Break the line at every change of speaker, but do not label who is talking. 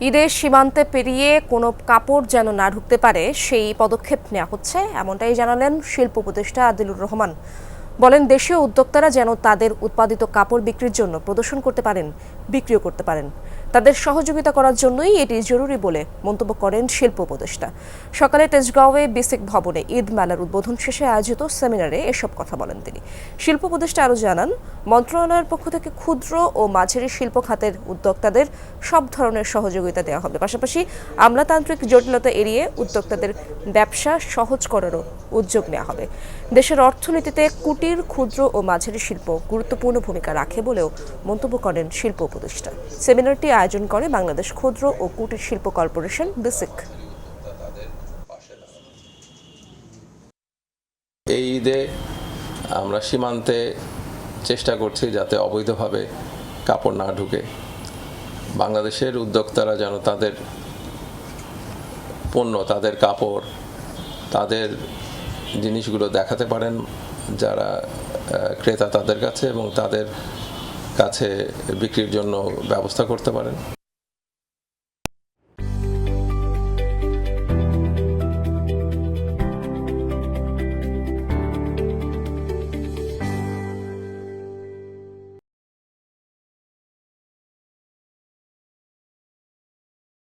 ঈদের সীমান্তে পেরিয়ে কোনো কাপড় যেন না ঢুকতে পারে, সেই পদক্ষেপ নেওয়া হচ্ছে, এমনটাই জানালেন শিল্প উপদেষ্টা আদিলুর রহমান। বলেন, দেশীয় উদ্যোক্তারা যেন তাদের উৎপাদিত কাপড় বিক্রির জন্য প্রদর্শন করতে পারেন, বিক্রিও করতে পারেন। তাদের সহযোগিতা করার জন্যই এটি জরুরি বলে মন্তব্য করেন শিল্প উপদেষ্টা। সকালে তেজগাঁওয়ে বিসিক ভবনে ঈদ মেলার উদ্বোধন শেষে আয়োজিত সেমিনারে এসব কথা বলেন তিনি। শিল্প উপদেষ্টা আরও জানান, মন্ত্রণালয়ের পক্ষ থেকে ক্ষুদ্র ও মাঝারি শিল্প খাতের উদ্যোক্তাদের সব ধরনের সহযোগিতা দেওয়া হবে। পাশাপাশি আমলাতান্ত্রিক জটিলতা এড়িয়ে উদ্যোক্তাদের ব্যবসা সহজ করারও উদ্যোগ নেওয়া হবে। দেশের অর্থনীতিতে কুটির, ক্ষুদ্র ও মাঝারি শিল্প গুরুত্বপূর্ণ ভূমিকা রাখে বলেও মন্তব্য করেন শিল্প উপদেষ্টা। সেমিনারটি আয়োজন করে বাংলাদেশ ক্ষুদ্র ও কুটির শিল্প কর্পোরেশন, বিসিক।
এই ঈদে আমরা সীমান্তে চেষ্টা করছি যাতে অবৈধভাবে কাপড় না ঢুকে। বাংলাদেশের উদ্যোক্তারা যেন তাদের পণ্য, তাদের কাপড়, তাদের জিনিসগুলো দেখাতে পারেন যারা ক্রেতা তাদের কাছে এবং তাদের কাছে বিক্রির জন্য ব্যবস্থা করতে পারেন।